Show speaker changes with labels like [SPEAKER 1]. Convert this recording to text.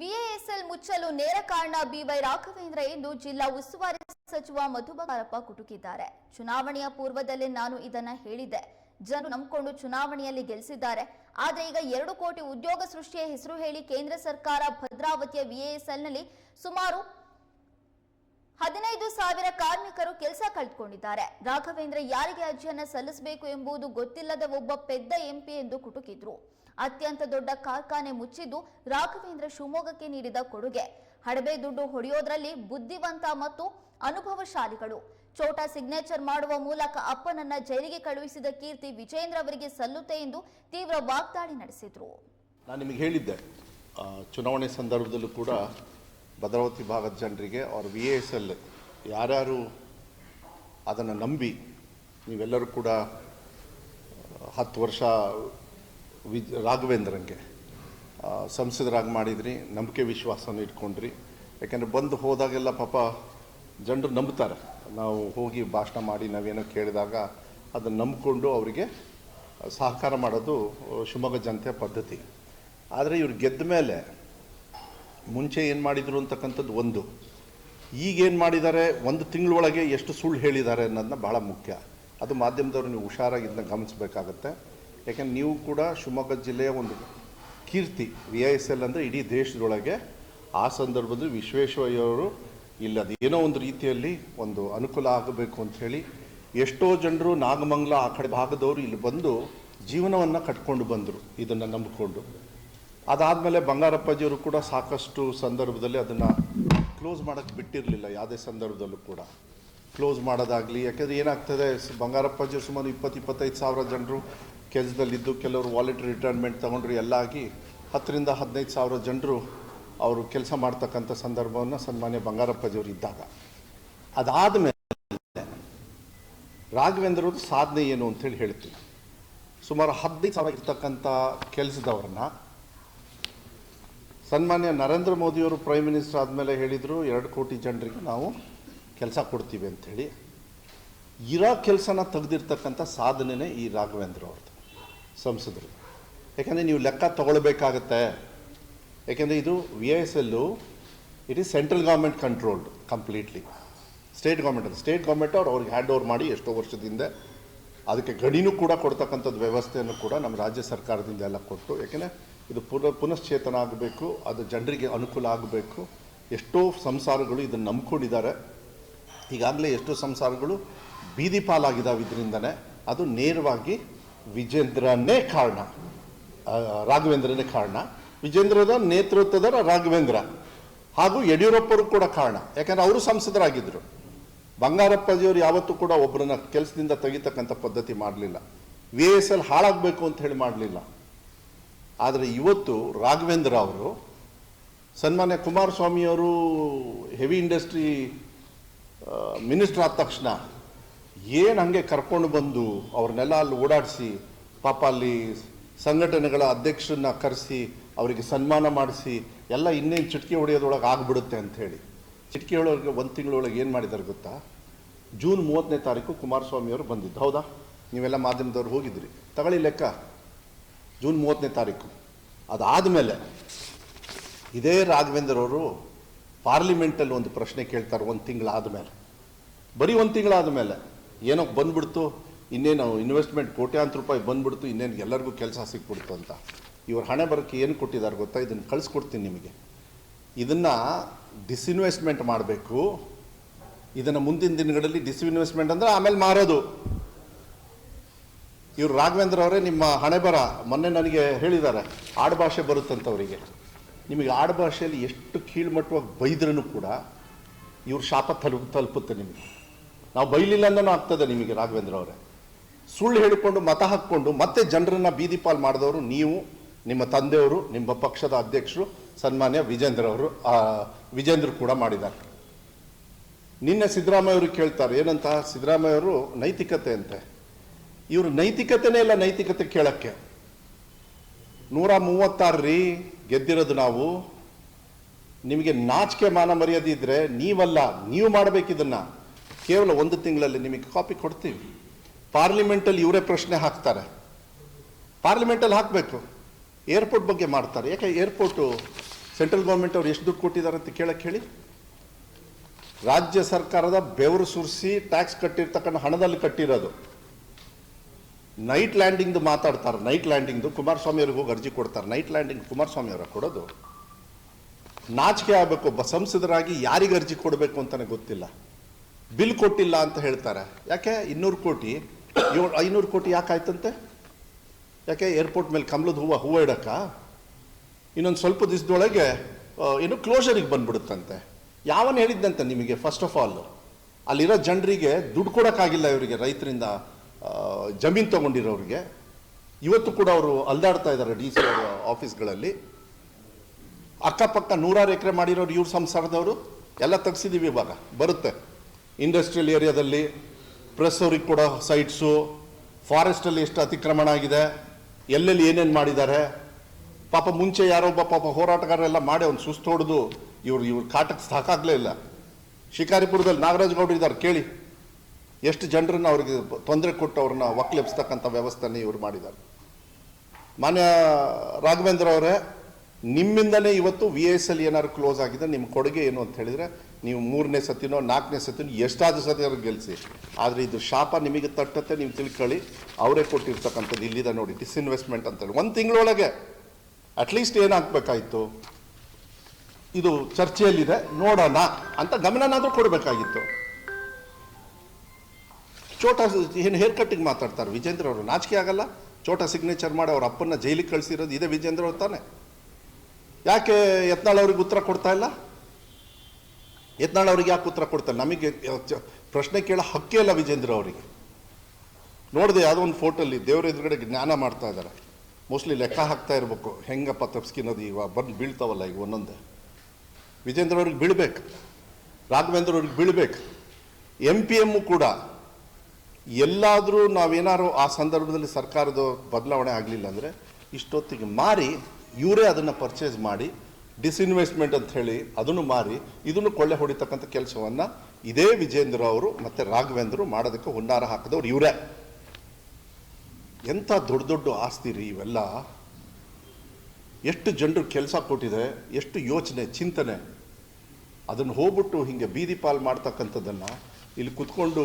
[SPEAKER 1] ವಿಎಎಸ್ಎಲ್ ಮುಚ್ಚಲು ನೇರ ಕಾರಣ ಬಿವೈ ರಾಘವೇಂದ್ರ ಎಂದು ಜಿಲ್ಲಾ ಉಸ್ತುವಾರಿ ಸಚಿವ ಮಧು ಬಂಗಾರಪ್ಪ ಕುಟುಕಿದ್ದಾರೆ. ಚುನಾವಣೆಯ ಪೂರ್ವದಲ್ಲೇ ನಾನು ಇದನ್ನ ಹೇಳಿದ್ದೆ. ಜನರು ನಂಬಿಕೊಂಡು ಚುನಾವಣೆಯಲ್ಲಿ ಗೆಲ್ಲಿಸಿದ್ದಾರೆ ಆದರೆ ಈಗ ಎರಡು ಕೋಟಿ ಉದ್ಯೋಗ ಸೃಷ್ಟಿಯ ಹೆಸರು ಹೇಳಿ ಕೇಂದ್ರ ಸರ್ಕಾರ ಭದ್ರಾವತಿಯ ವಿಎಎಸ್ಎಲ್ನಲ್ಲಿ ಸುಮಾರು ಹದಿನೈದು ಸಾವಿರ ಕಾರ್ಮಿಕರು ಕೆಲಸ ಕಳೆದುಕೊಂಡಿದ್ದಾರೆ. ರಾಘವೇಂದ್ರ ಯಾರಿಗೆ ಅರ್ಜಿಯನ್ನ ಸಲ್ಲಿಸಬೇಕು ಎಂಬುದು ಗೊತ್ತಿಲ್ಲದ ಒಬ್ಬ ಪೆದ್ದ ಎಂಪಿ ಎಂದು ಕುಟುಕಿದ್ರು. ಅತ್ಯಂತ ದೊಡ್ಡ ಕಾರ್ಖಾನೆ ಮುಚ್ಚಿದ್ದು ರಾಘವೇಂದ್ರ ಶಿವಮೊಗ್ಗಕ್ಕೆ ನೀಡಿದ ಕೊಡುಗೆ. ಹಡಬೆ ದುಡ್ಡು ಹೊಡೆಯೋದ್ರಲ್ಲಿ ಬುದ್ಧಿವಂತ ಮತ್ತು ಅನುಭವಶಾಲಿಗಳು. ಚೋಟಾ ಸಿಗ್ನೇಚರ್ ಮಾಡುವ ಮೂಲಕ ಅಪ್ಪನನ್ನ ಜೈಲಿಗೆ ಕಳುಹಿಸಿದ ಕೀರ್ತಿ ವಿಜೇಂದ್ರ ಅವರಿಗೆ ಸಲ್ಲುತ್ತೆ ಎಂದು ತೀವ್ರ ವಾಗ್ದಾಳಿ ನಡೆಸಿದ್ರು.
[SPEAKER 2] ನಾನು ನಿಮಗೆ ಹೇಳಿದ್ದೆ ಚುನಾವಣೆ ಸಂದರ್ಭದಲ್ಲೂ ಕೂಡ ಭದ್ರಾವತಿ ಭಾಗದ ಜನರಿಗೆ ಅವ್ರ ವಿ ಎಸ್ ಎಲ್ ಯಾರ್ಯಾರು ಅದನ್ನು ನಂಬಿ ನೀವೆಲ್ಲರೂ ಕೂಡ ಹತ್ತು ವರ್ಷ ವಿ ರಾಘವೇಂದ್ರಂಗೆ. ಸಂಸದರಾಗಿ ಮಾಡಿದ್ರಿ, ನಂಬಿಕೆ ವಿಶ್ವಾಸನ ಇಟ್ಕೊಂಡ್ರಿ. ಯಾಕೆಂದರೆ ಬಂದು ಹೋದಾಗೆಲ್ಲ ಪಾಪ ಜನರು ನಂಬ್ತಾರೆ. ನಾವು ಹೋಗಿ ಭಾಷಣ ಮಾಡಿ ನಾವೇನೋ ಕೇಳಿದಾಗ ಅದನ್ನು ನಂಬಿಕೊಂಡು ಅವರಿಗೆ ಸಹಕಾರ ಮಾಡೋದು ಶಿವಮೊಗ್ಗ ಜನತೆಯ ಪದ್ಧತಿ. ಆದರೆ ಇವ್ರು ಗೆದ್ದ ಮೇಲೆ ಮುಂಚೆ ಏನು ಮಾಡಿದರು ಅಂತಕ್ಕಂಥದ್ದು ಒಂದು. ಈಗೇನು ಮಾಡಿದ್ದಾರೆ ಒಂದು ತಿಂಗಳೊಳಗೆ ಎಷ್ಟು ಸುಳ್ಳು ಹೇಳಿದ್ದಾರೆ ಅನ್ನೋದನ್ನ ಭಾಳ ಮುಖ್ಯ. ಅದು ಮಾಧ್ಯಮದವರು ನೀವು ಹುಷಾರಾಗಿ ಇದನ್ನ ಗಮನಿಸಬೇಕಾಗತ್ತೆ. ಯಾಕೆಂದ್ರೆ ನೀವು ಕೂಡ ಶಿವಮೊಗ್ಗ ಜಿಲ್ಲೆಯ ಒಂದು ಕೀರ್ತಿ ವಿ ಐ ಎಸ್ ಎಲ್ ಅಂದರೆ ಇಡೀ ದೇಶದೊಳಗೆ ಆ ಸಂದರ್ಭದಲ್ಲಿ ವಿಶ್ವೇಶ್ವರಯ್ಯವರು ಇಲ್ಲ ಅದು ಏನೋ ಒಂದು ರೀತಿಯಲ್ಲಿ ಒಂದು ಅನುಕೂಲ ಆಗಬೇಕು ಅಂತ ಹೇಳಿ ಎಷ್ಟೋ ಜನರು ನಾಗಮಂಗಲ ಆ ಕಡೆ ಭಾಗದವರು ಇಲ್ಲಿ ಬಂದು ಜೀವನವನ್ನು ಕಟ್ಕೊಂಡು ಬಂದರು, ಇದನ್ನು ನಂಬಿಕೊಂಡು. ಅದಾದಮೇಲೆ ಬಂಗಾರಪ್ಪಾಜಿಯವರು ಕೂಡ ಸಾಕಷ್ಟು ಸಂದರ್ಭದಲ್ಲಿ ಅದನ್ನು ಕ್ಲೋಸ್ ಮಾಡೋಕ್ಕೆ ಬಿಟ್ಟಿರಲಿಲ್ಲ, ಯಾವುದೇ ಸಂದರ್ಭದಲ್ಲೂ ಕೂಡ. ಕ್ಲೋಸ್ ಮಾಡೋದಾಗಲಿ, ಯಾಕೆಂದರೆ ಏನಾಗ್ತದೆ ಬಂಗಾರಪ್ಪಾಜಿ ಸುಮಾರು ಇಪ್ಪತ್ತು, ಇಪ್ಪತ್ತೈದು ಸಾವಿರ ಜನರು ಕೆಲಸದಲ್ಲಿದ್ದು, ಕೆಲವರು ವಾಲಂಟ್ರಿ ರಿಟೈರ್ಮೆಂಟ್ ತೊಗೊಂಡ್ರು, ಎಲ್ಲ ಆಗಿ ಹತ್ತರಿಂದ ಹದಿನೈದು ಸಾವಿರ ಜನರು ಅವರು ಕೆಲಸ ಮಾಡ್ತಕ್ಕಂಥ ಸಂದರ್ಭವನ್ನು ಸನ್ಮಾನ್ಯ ಬಂಗಾರಪ್ಪಾಜಿಯವರು ಇದ್ದಾಗ. ಅದಾದ ಮೇಲೆ ರಾಘವೇಂದ್ರವ್ರ ಸಾಧನೆ ಏನು ಅಂತೇಳಿ ಹೇಳ್ತೀನಿ. ಸುಮಾರು ಹದಿನೈದು ಸಾವಿರ ಇರ್ತಕ್ಕಂಥ ಕೆಲಸದವ್ರನ್ನ ಸನ್ಮಾನ್ಯ ನರೇಂದ್ರ ಮೋದಿಯವರು ಪ್ರೈಮ್ ಮಿನಿಸ್ಟರ್ ಆದಮೇಲೆ ಹೇಳಿದರು, ಎರಡು ಕೋಟಿ ಜನರಿಗೆ ನಾವು ಕೆಲಸ ಕೊಡ್ತೀವಿ ಅಂಥೇಳಿ ಇರೋ ಕೆಲಸನ ತೆಗೆದಿರ್ತಕ್ಕಂಥ ಸಾಧನೆನೇ ಈ ರಾಘವೇಂದ್ರ ಅವ್ರದ್ದು, ಸಂಸದರು. ಯಾಕೆಂದರೆ ನೀವು ಲೆಕ್ಕ ತಗೊಳ್ಬೇಕಾಗತ್ತೆ. ಯಾಕೆಂದರೆ ಇದು V S L it is central government controlled completely state government state government ಅವ್ರು ಅವ್ರಿಗೆ ಹ್ಯಾಂಡ್ ಓವರ್ ಮಾಡಿ ಎಷ್ಟೋ ವರ್ಷದಿಂದ ಅದಕ್ಕೆ ಗಡಿನೂ ಕೂಡ ಕೊಡ್ತಕ್ಕಂಥದ್ದು ವ್ಯವಸ್ಥೆಯನ್ನು ಕೂಡ ನಮ್ಮ ರಾಜ್ಯ ಸರ್ಕಾರದಿಂದ ಎಲ್ಲ ಕೊಟ್ಟು, ಯಾಕೆಂದರೆ ಇದು ಪುನಃ ಪುನಶ್ಚೇತನ ಆಗಬೇಕು, ಅದು ಜನರಿಗೆ ಅನುಕೂಲ ಆಗಬೇಕು. ಎಷ್ಟೋ ಸಂಸಾರಗಳು ಇದನ್ನು ನಂಬ್ಕೊಂಡಿದ್ದಾರೆ. ಈಗಾಗಲೇ ಎಷ್ಟು ಸಂಸಾರಗಳು ಬೀದಿ ಪಾಲಾಗಿದ್ದಾವೆ ಇದರಿಂದನೇ ಅದು ನೇರವಾಗಿ ವಿಜೇಂದ್ರನೇ ಕಾರಣ ರಾಘವೇಂದ್ರನೇ ಕಾರಣ. ವಿಜೇಂದ್ರದ ನೇತೃತ್ವದ ರಾಘವೇಂದ್ರ ಹಾಗೂ ಯಡಿಯೂರಪ್ಪರು ಕೂಡ ಕಾರಣ. ಯಾಕಂದರೆ ಅವರು ಸಂಸದರಾಗಿದ್ದರು ಬಂಗಾರಪ್ಪಜಿಯವರು ಯಾವತ್ತೂ ಕೂಡ ಒಬ್ಬರನ್ನ ಕೆಲಸದಿಂದ ತೆಗಿತಕ್ಕಂಥ ಪದ್ಧತಿ ಮಾಡಲಿಲ್ಲ. ವಿ ಎಸ್ ಎಲ್ ಹಾಳಾಗಬೇಕು ಅಂತ ಹೇಳಿ ಮಾಡಲಿಲ್ಲ. ಆದರೆ ಇವತ್ತು ರಾಘವೇಂದ್ರ ಅವರು ಸನ್ಮಾನ್ಯ ಕುಮಾರಸ್ವಾಮಿಯವರು ಹೆವಿ ಇಂಡಸ್ಟ್ರಿ ಮಿನಿಸ್ಟರ್ ಆದ ತಕ್ಷಣ ಏನು ಹಂಗೆ ಕರ್ಕೊಂಡು ಬಂದು ಅವ್ರನ್ನೆಲ್ಲ ಅಲ್ಲಿ ಓಡಾಡಿಸಿ, ಪಾಪ ಅಲ್ಲಿ ಸಂಘಟನೆಗಳ ಅಧ್ಯಕ್ಷರನ್ನ ಕರೆಸಿ, ಅವರಿಗೆ ಸನ್ಮಾನ ಮಾಡಿಸಿ, ಎಲ್ಲ ಇನ್ನೇನು ಚಿಟಕಿ ಹೊಡೆಯೋದ್ರೊಳಗೆ ಆಗಿಬಿಡುತ್ತೆ ಅಂಥೇಳಿ ಚಿಟಕಿ ಒಳಗೆ ಒಂದು ತಿಂಗಳೊಳಗೆ ಏನು ಮಾಡಿದ್ದಾರೆ ಗೊತ್ತಾ? ಜೂನ್ ಮೂವತ್ತನೇ ತಾರೀಕು ಕುಮಾರಸ್ವಾಮಿಯವರು ಬಂದಿದ್ದು. ಹೌದಾ? ನೀವೆಲ್ಲ ಮಾಧ್ಯಮದವ್ರು ಹೋಗಿದ್ರಿ. ತಗೊಳ್ಳಿ ಲೆಕ್ಕ. ಜೂನ್ ಮೂವತ್ತನೇ ತಾರೀಕು. ಅದಾದಮೇಲೆ ಇದೇ ರಾಘವೇಂದ್ರ ಅವರು ಪಾರ್ಲಿಮೆಂಟಲ್ಲಿ ಒಂದು ಪ್ರಶ್ನೆ ಕೇಳ್ತಾರೆ ಒಂದು ತಿಂಗಳಾದ ಮೇಲೆ. ಬರೀ ಒಂದು ತಿಂಗಳಾದ ಮೇಲೆ. ಏನೋ ಬಂದ್ಬಿಡ್ತು, ಇನ್ನೇನು ಇನ್ವೆಸ್ಟ್ಮೆಂಟ್ ಕೋಟ್ಯಾಂತರ ರೂಪಾಯಿ ಬಂದ್ಬಿಡ್ತು, ಇನ್ನೇನು ಎಲ್ಲರಿಗೂ ಕೆಲಸ ಸಿಕ್ಬಿಡ್ತು ಅಂತ. ಇವ್ರ ಹಣೆ ಬರೋಕ್ಕೆ ಏನು ಕೊಟ್ಟಿದ್ದಾರೆ ಗೊತ್ತಾ? ಇದನ್ನು ಕಳಿಸ್ಕೊಡ್ತೀನಿ ನಿಮಗೆ. ಇದನ್ನು ಡಿಸ್ಇನ್ವೆಸ್ಟ್ಮೆಂಟ್ ಮಾಡಬೇಕು. ಇದನ್ನು ಮುಂದಿನ ದಿನಗಳಲ್ಲಿ ಡಿಸ್ಇನ್ವೆಸ್ಟ್ಮೆಂಟ್ ಅಂದರೆ ಆಮೇಲೆ ಮಾರೋದು. ಇವರು ರಾಘವೇಂದ್ರ ಅವರೇ ನಿಮ್ಮ ಹಣೆ ಬರ. ಮೊನ್ನೆ ನನಗೆ ಹೇಳಿದ್ದಾರೆ, ಆಡುಭಾಷೆ ಬರುತ್ತಂತವರಿಗೆ ನಿಮಗೆ ಆಡುಭಾಷೆಯಲ್ಲಿ ಎಷ್ಟು ಕೀಳ್ಮಟ್ಟವಾಗಿ ಬೈದ್ರೂ ಕೂಡ ಇವ್ರ ಶಾಪ ತಲುಪ ತಲುಪುತ್ತೆ ನಿಮಗೆ. ನಾವು ಬೈಲಿಲ್ಲ ಅಂದನೂ ಆಗ್ತದೆ ನಿಮಗೆ, ರಾಘವೇಂದ್ರ ಅವರೇ. ಸುಳ್ಳು ಹೇಳಿಕೊಂಡು ಮತ ಹಾಕ್ಕೊಂಡು ಮತ್ತೆ ಜನರನ್ನ ಬೀದಿ ಪಾಲ್ ಮಾಡಿದವರು ನೀವು, ನಿಮ್ಮ ತಂದೆಯವರು, ನಿಮ್ಮ ಪಕ್ಷದ ಅಧ್ಯಕ್ಷರು, ಸನ್ಮಾನ್ಯ ವಿಜೇಂದ್ರ ಅವರು ವಿಜೇಂದ್ರ ಕೂಡ ಮಾಡಿದ್ದಾರೆ. ನಿನ್ನೆ ಸಿದ್ದರಾಮಯ್ಯ ಅವರು ಕೇಳ್ತಾರೆ, ಏನಂತ? ಸಿದ್ದರಾಮಯ್ಯ ಅವರು, ನೈತಿಕತೆ ಅಂತೆ. ಇವರು ನೈತಿಕತೆನೇ ಇಲ್ಲ ನೈತಿಕತೆ ಕೇಳೋಕ್ಕೆ. ನೂರ ಮೂವತ್ತಾರು ರೀ ಗೆದ್ದಿರೋದು ನಾವು. ನಿಮಗೆ ನಾಚಿಕೆ ಮಾನ ಮರ್ಯಾದೆ ಇದ್ದರೆ ನೀವಲ್ಲ, ನೀವು ಮಾಡಬೇಕಿದನ್ನ. ಕೇವಲ ಒಂದು ತಿಂಗಳಲ್ಲಿ ನಿಮಗೆ ಕಾಪಿ ಕೊಡ್ತೀವಿ. ಪಾರ್ಲಿಮೆಂಟಲ್ಲಿ ಇವರೇ ಪ್ರಶ್ನೆ ಹಾಕ್ತಾರೆ. ಪಾರ್ಲಿಮೆಂಟಲ್ಲಿ ಹಾಕಬೇಕು. ಏರ್ಪೋರ್ಟ್ ಬಗ್ಗೆ ಮಾಡ್ತಾರೆ. ಯಾಕೆ ಏರ್ಪೋರ್ಟು ಸೆಂಟ್ರಲ್ ಗೌರ್ಮೆಂಟ್ ಅವ್ರು ಎಷ್ಟು ದುಡ್ಡು ಕೊಟ್ಟಿದ್ದಾರೆ ಅಂತ ಕೇಳಕ್ಕೆ ಹೇಳಿ. ರಾಜ್ಯ ಸರ್ಕಾರದ ಬೆವರು ಸುರಿಸಿ ಟ್ಯಾಕ್ಸ್ ಕಟ್ಟಿರ್ತಕ್ಕಂಥ ಹಣದಲ್ಲಿ ಕಟ್ಟಿರೋದು. ನೈಟ್ ಲ್ಯಾಂಡಿಂಗ್ದು ಮಾತಾಡ್ತಾರೆ. ನೈಟ್ ಲ್ಯಾಂಡಿಂಗ್ದು ಕುಮಾರಸ್ವಾಮಿ ಅವ್ರಿಗೆ ಹೋಗಿ ಅರ್ಜಿ ಕೊಡ್ತಾರೆ. ನೈಟ್ ಲ್ಯಾಂಡಿಂಗ್ ಕುಮಾರಸ್ವಾಮಿ ಅವರ ಕೊಡೋದು. ನಾಚಿಕೆ ಆಗಬೇಕು. ಒಬ್ಬ ಸಂಸದರಾಗಿ ಯಾರಿಗೆ ಅರ್ಜಿ ಕೊಡಬೇಕು ಅಂತಲೇ ಗೊತ್ತಿಲ್ಲ. ಬಿಲ್ ಕೊಟ್ಟಿಲ್ಲ ಅಂತ ಹೇಳ್ತಾರೆ. ಯಾಕೆ? ಇನ್ನೂರು ಕೋಟಿ. ಏಳು, ಐನೂರು ಕೋಟಿ ಯಾಕಾಯ್ತಂತೆ ಯಾಕೆ? ಏರ್ಪೋರ್ಟ್ ಮೇಲೆ ಕಮಲದ ಹೂವು ಹೂವು ಇಡಕ್ಕ? ಇನ್ನೊಂದು ಸ್ವಲ್ಪ ದಿವಸದೊಳಗೆ ಏನು ಕ್ಲೋಸರಿಗೆ ಬಂದ್ಬಿಡುತ್ತಂತೆ. ಯಾವನ್ ಹೇಳಿದ್ದಂತೆ ನಿಮಗೆ? ಫಸ್ಟ್ ಆಫ್ ಆಲ್ ಅಲ್ಲಿರೋ ಜನರಿಗೆ ದುಡ್ಡು ಕೊಡೋಕ್ಕಾಗಿಲ್ಲ ಇವರಿಗೆ ರೈತರಿಂದ. ಜಮೀನು ತಗೊಂಡಿರೋರಿಗೆ. ಇವತ್ತು ಕೂಡ ಅವರು ಅಲ್ದಾಡ್ತಾ ಇದ್ದಾರೆ ಡಿ ಸಿ ಆಫೀಸ್ಗಳಲ್ಲಿ. ಅಕ್ಕಪಕ್ಕ ನೂರಾರು ಎಕರೆ ಮಾಡಿರೋರು ಇವ್ರ ಸಂಸಾರದವರು. ಎಲ್ಲ ತೆಗ್ಸಿದೀವಿ ಇವಾಗ. ಬರುತ್ತೆ. ಇಂಡಸ್ಟ್ರಿಯಲ್ ಏರಿಯಾದಲ್ಲಿ ಪ್ರೆಸ್ ಅವ್ರಿಗೆ ಕೊಡೋ ಸೈಟ್ಸು ಫಾರೆಸ್ಟಲ್ಲಿ ಎಷ್ಟು ಅತಿಕ್ರಮಣ ಆಗಿದೆ. ಎಲ್ಲೆಲ್ಲಿ ಏನೇನು ಮಾಡಿದ್ದಾರೆ. ಪಾಪ ಮುಂಚೆ ಯಾರೊಬ್ಬ ಪಾಪ ಹೋರಾಟಗಾರರೆಲ್ಲ ಮಾಡಿ ಅವ್ನು ಸುಸ್ತು ಹೊಡೆದು ಇವ್ರು, ಇವ್ರ ಕಾಟಕ್ಕೆ ಸಾಕಾಗಲೇ ಇಲ್ಲ. ಶಿಕಾರಿಪುರದಲ್ಲಿ ನಾಗರಾಜ್ ಗೌಡ್ರು ಇದ್ದಾರೆ, ಕೇಳಿ. ಎಷ್ಟು ಜನರನ್ನು ಅವ್ರಿಗೆ ತೊಂದರೆ ಕೊಟ್ಟು ಅವ್ರನ್ನ ಒಕ್ಲೆಬ್ಸ್ತಕ್ಕಂಥ ವ್ಯವಸ್ಥೆನೇ ಇವ್ರು ಮಾಡಿದ್ದಾರೆ. ಮಾನ್ಯ ರಾಘವೇಂದ್ರ ಅವರೇ, ನಿಮ್ಮಿಂದಲೇ ಇವತ್ತು ವಿ ಎಸ್ ಎಲ್ ಏನಾದ್ರು ಕ್ಲೋಸ್ ಆಗಿದೆ ನಿಮ್ಮ ಕೊಡುಗೆ ಏನು ಅಂತ ಹೇಳಿದರೆ, ನೀವು ಮೂರನೇ ಸತಿನೋ, ನಾಲ್ಕನೇ ಸತಿನೋ, ಎಷ್ಟಾದ್ರೂ ಸತಿ ಅವ್ರಿಗೆ ಗೆಲ್ಲಿಸಿ ಆದರೆ ಇದು ಶಾಪ ನಿಮಗೆ ತಟ್ಟತ್ತೆ, ನೀವು ತಿಳ್ಕೊಳ್ಳಿ. ಅವರೇ ಕೊಟ್ಟಿರ್ತಕ್ಕಂಥದ್ದು ಇಲ್ಲಿದೆ ನೋಡಿ ಡಿಸ್ಇನ್ವೆಸ್ಟ್ಮೆಂಟ್ ಅಂತೇಳಿ ಒಂದು ತಿಂಗಳೊಳಗೆ ಅಟ್ಲೀಸ್ಟ್ ಏನಾಗಬೇಕಾಯಿತು? ಇದು ಚರ್ಚೆಯಲ್ಲಿದೆ, ನೋಡೋಣ ಅಂತ ಗಮನನಾದರೂ ಕೊಡಬೇಕಾಗಿತ್ತು. ಚೋಟ ಏನು ಹೇರ್ ಕಟ್ಟಿಗೆ ಮಾತಾಡ್ತಾರೆ. ವಿಜೇಂದ್ರ ಅವರು ನಾಚಿಕೆ ಆಗಲ್ಲ. ಚೋಟ ಸಿಗ್ನೇಚರ್ ಮಾಡಿ ಅವ್ರ ಅಪ್ಪನ ಜೈಲಿಗೆ ಕಳಿಸಿರೋದು ಇದೇ ವಿಜೇಂದ್ರ ಅವ್ರು ತಾನೆ. ಯಾಕೆ ಯತ್ನಾಳ್ ಅವ್ರಿಗೆ ಉತ್ತರ ಕೊಡ್ತಾ ಇಲ್ಲ? ಯತ್ನಾಳ್ ಅವ್ರಿಗೆ ಯಾಕೆ ಉತ್ತರ ಕೊಡ್ತಾರೆ ನಮಗೆ ಪ್ರಶ್ನೆ ಕೇಳೋ ಹಕ್ಕೇ ಇಲ್ಲ ವಿಜೇಂದ್ರ ಅವರಿಗೆ. ನೋಡಿದೆ ಯಾವುದೋ ಒಂದು ಫೋಟೋಲ್ಲಿ ದೇವ್ರ ಎದುರುಗಡೆ ಜ್ಞಾನ ಮಾಡ್ತಾ ಇದ್ದಾರೆ ಮೋಸ್ಟ್ಲಿ ಲೆಕ್ಕ ಹಾಕ್ತಾ ಇರಬೇಕು. ಹೆಂಗಪ್ಪ ತಪ್ಸ್ಕಿನೋದು ಈಗ ಬಂದು ಬೀಳ್ತಾವಲ್ಲ ಈಗ ಒಂದೊಂದೇ. ವಿಜೇಂದ್ರ ಅವ್ರಿಗೆ ಬೀಳ್ಬೇಕು. ರಾಘವೇಂದ್ರ ಅವ್ರಿಗೆ ಬೀಳ್ಬೇಕು. ಎಂ ಪಿ ಎಮ್ಮು ಕೂಡ ಎಲ್ಲಾದರೂ ನಾವೇನಾದ್ರು ಆ ಸಂದರ್ಭದಲ್ಲಿ ಸರ್ಕಾರದ ಬದಲಾವಣೆ ಆಗಲಿಲ್ಲ ಅಂದರೆ ಇಷ್ಟೊತ್ತಿಗೆ ಮಾರಿ ಇವರೇ ಅದನ್ನು ಪರ್ಚೇಸ್ ಮಾಡಿ ಡಿಸ್ಇನ್ವೆಸ್ಟ್ಮೆಂಟ್ ಅಂತ ಹೇಳಿ ಅದನ್ನು ಮಾರಿ ಇದನ್ನು ಕೊಳ್ಳೆ ಹೊಡಿತಕ್ಕಂಥ ಕೆಲಸವನ್ನು ಇದೇ ವಿಜೇಂದ್ರ ಅವರು ಮತ್ತು ರಾಘವೇಂದ್ರ ಮಾಡೋದಕ್ಕೆ ಹುನ್ನಾರ ಹಾಕಿದವ್ರು ಇವರೇ. ಎಂಥ ದೊಡ್ಡ ದೊಡ್ಡ ಆಸ್ತಿ ರೀ ಇವೆಲ್ಲ. ಎಷ್ಟು ಜನರು ಕೆಲಸ ಕೊಟ್ಟಿದೆ, ಎಷ್ಟು ಯೋಚನೆ, ಚಿಂತನೆ. ಅದನ್ನು ಹೋಗ್ಬಿಟ್ಟು ಹಿಂಗೆ ಬೀದಿ ಪಾಲು ಮಾಡ್ತಕ್ಕಂಥದ್ದನ್ನು ಇಲ್ಲಿ ಕುತ್ಕೊಂಡು